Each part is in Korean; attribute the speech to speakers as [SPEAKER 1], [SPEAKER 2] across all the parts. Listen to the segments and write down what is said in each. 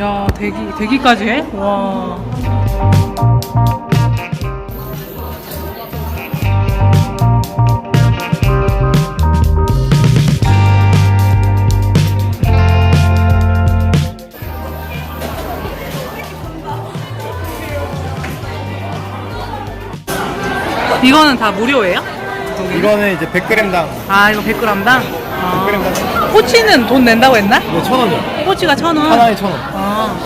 [SPEAKER 1] 야, 대기, 대기까지 해? 와. 이거는 다 무료예요?
[SPEAKER 2] 이거는 이제 100g당
[SPEAKER 1] 아, 이거 100g당? 아.
[SPEAKER 2] 100g당
[SPEAKER 1] 꼬치는 돈 낸다고 했나?
[SPEAKER 2] 이거 천 원이요.
[SPEAKER 1] 꼬치가 천 원.
[SPEAKER 2] 하나에 천 원.
[SPEAKER 1] 아.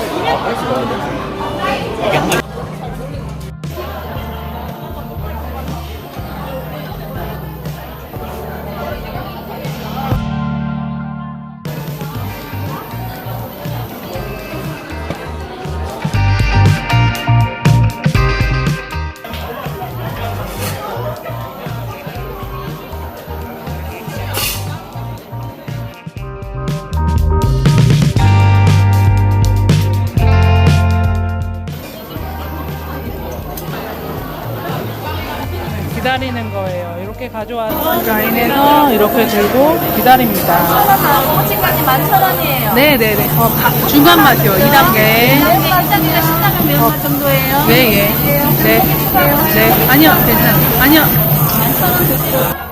[SPEAKER 1] 기다리는 거예요. 이렇게 가져와서 라인에서 이렇게 들고 기다립니다.
[SPEAKER 3] 꼬치까지 11,000원이에요.
[SPEAKER 1] 네네네. 어, 바- 중간 맛이요. 2단계.
[SPEAKER 3] 매운맛입니다. 신라면 매운맛 정도예요.
[SPEAKER 1] 네, 예. 네. 네. 아니요, 괜찮아요. 아니요.
[SPEAKER 3] 11,000원 드시고.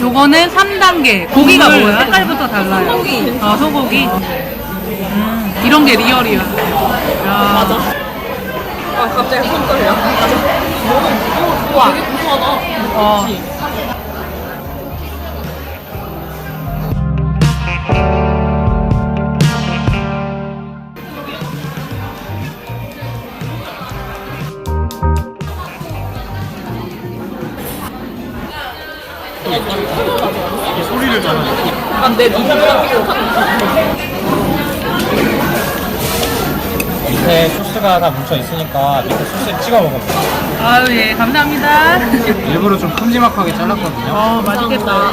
[SPEAKER 1] 요거는 3단계. 고기가 뭐예요? 색깔부터 달라요. 소고기. 아, 소고기. 음, 이런 게 리얼이야. 맞아.
[SPEAKER 4] 아 갑자기 손 떨려.
[SPEAKER 1] 우와. 되게 고소하 다. 어.
[SPEAKER 2] 소리를 잘
[SPEAKER 4] 약간 내 눈이랑
[SPEAKER 2] 밑에 소스가 다 뭉쳐 있으니까 밑에 소스에 찍어 먹으면 돼요.
[SPEAKER 1] 아유, 예, 감사합니다.
[SPEAKER 2] 일부러 좀 큼지막하게 잘랐거든요.
[SPEAKER 1] 어, 맛있겠다.